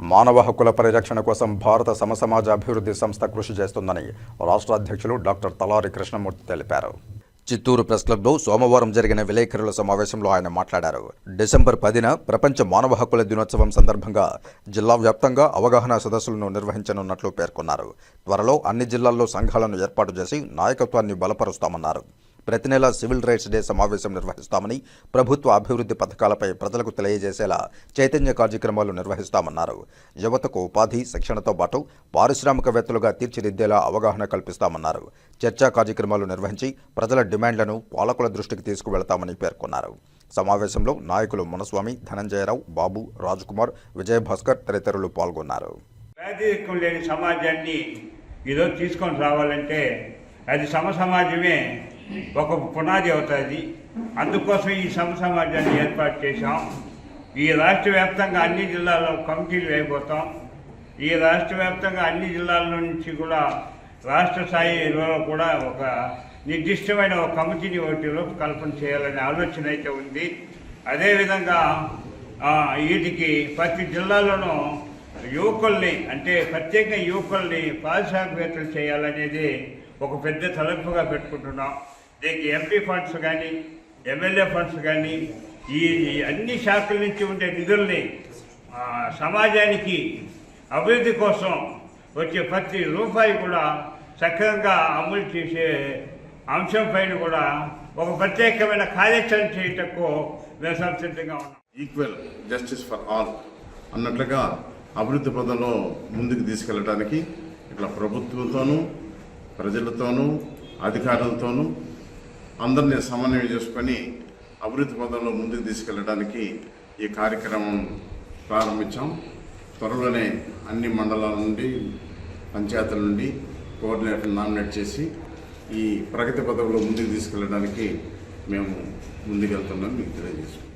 మానవ హక్కుల పరిరక్షణ కోసం భారత సమసమాజ అభివృద్ధి సంస్థ కృషి చేస్తుందని రాష్ట్ర అధ్యక్షులు డాక్టర్ తలారి కృష్ణమూర్తి తెలిపారు. చిత్తూరు ప్రెస్ క్లబ్లో సోమవారం జరిగిన విలేకరుల సమావేశంలో ఆయన మాట్లాడారు. డిసెంబర్ పదిన ప్రపంచ మానవ హక్కుల దినోత్సవం సందర్భంగా జిల్లా వ్యాప్తంగా అవగాహన సదస్సులను నిర్వహించనున్నట్లు పేర్కొన్నారు. త్వరలో అన్ని జిల్లాల్లో సంఘాలను ఏర్పాటు చేసి నాయకత్వాన్ని బలపరుస్తామన్నారు. ప్రతి నెల సివిల్ రైట్స్ డే సమావేశం నిర్వహిస్తామని ప్రభుత్వ అభివృద్ధి పథకాలపై ప్రజలకు తెలియజేసేలా చైతన్య కార్యక్రమాలు నిర్వహిస్తామన్నారు. యువతకు ఉపాధి శిక్షణతో పాటు పారిశ్రామికవేత్తలుగా తీర్చిదిద్దేలా అవగాహన కల్పిస్తామన్నారు. చర్చా కార్యక్రమాలు నిర్వహించి ప్రజల డిమాండ్లను పాలకుల దృష్టికి తీసుకువెళతామని పేర్కొన్నారు. సమావేశంలో నాయకులు మునస్వామి ధనంజయరావు బాబు రాజ్కుమార్ విజయభాస్కర్ తదితరులు పాల్గొన్నారు. పేదరికం లేని సమాజాన్ని ఈరోజు తీసుకొని రావాలంటే అది సమసమాజమే ఒక పునాది అవుతుంది. అందుకోసం ఈ సమ సమాజాన్ని ఏర్పాటు చేశాం. ఈ రాష్ట్ర వ్యాప్తంగా అన్ని జిల్లాల్లో కమిటీలు వేయబోతాం. ఈ రాష్ట్ర వ్యాప్తంగా అన్ని జిల్లాల నుంచి కూడా రాష్ట్ర స్థాయిలో కూడా ఒక నిర్దిష్టమైన ఒక కమిటీని ఒకటి రూపకల్పన చేయాలనే ఆలోచన అయితే ఉంది. అదేవిధంగా వీటికి ప్రతి జిల్లాలోనూ యువకుల్ని అంటే ప్రత్యేకంగా యువకుల్ని పారిశ్రామికవేత్తలు చేయాలనేది ఒక పెద్ద తలపుగా పెట్టుకుంటున్నాం. దీనికి ఎంపీ ఫండ్స్ కానీ ఎమ్మెల్యే ఫండ్స్ కానీ ఈ అన్ని శాఖల నుంచి ఉండే నిధుల్ని సమాజానికి అభివృద్ధి కోసం వచ్చే ప్రతి రూపాయి కూడా సక్రమంగా అమలు చేసే అంశం పైన కూడా ఒక ప్రత్యేకమైన కార్యాచరణ చేయటకు మేము సంసిద్ధంగా ఉన్నాం. ఈక్వల్ జస్టిస్ ఫర్ ఆల్ అన్నట్లుగా అభివృద్ధి పదంలో ముందుకు తీసుకెళ్ళడానికి ఇట్లా ప్రభుత్వంతోనూ ప్రజలతోనూ అధికారులతోనూ అందరినీ సమన్వయం చేసుకొని అభివృద్ధి పదంలో ముందుకు తీసుకెళ్ళడానికి ఈ కార్యక్రమం ప్రారంభించాం. త్వరలోనే అన్ని మండలాల నుండి పంచాయతీల నుండి కోఆర్డినేటర్ నామినేట్ చేసి ఈ ప్రగతి పదంలో ముందుకు తీసుకెళ్ళడానికి మేము ముందుకెళ్తున్నాం మీకు తెలియజేస్తాం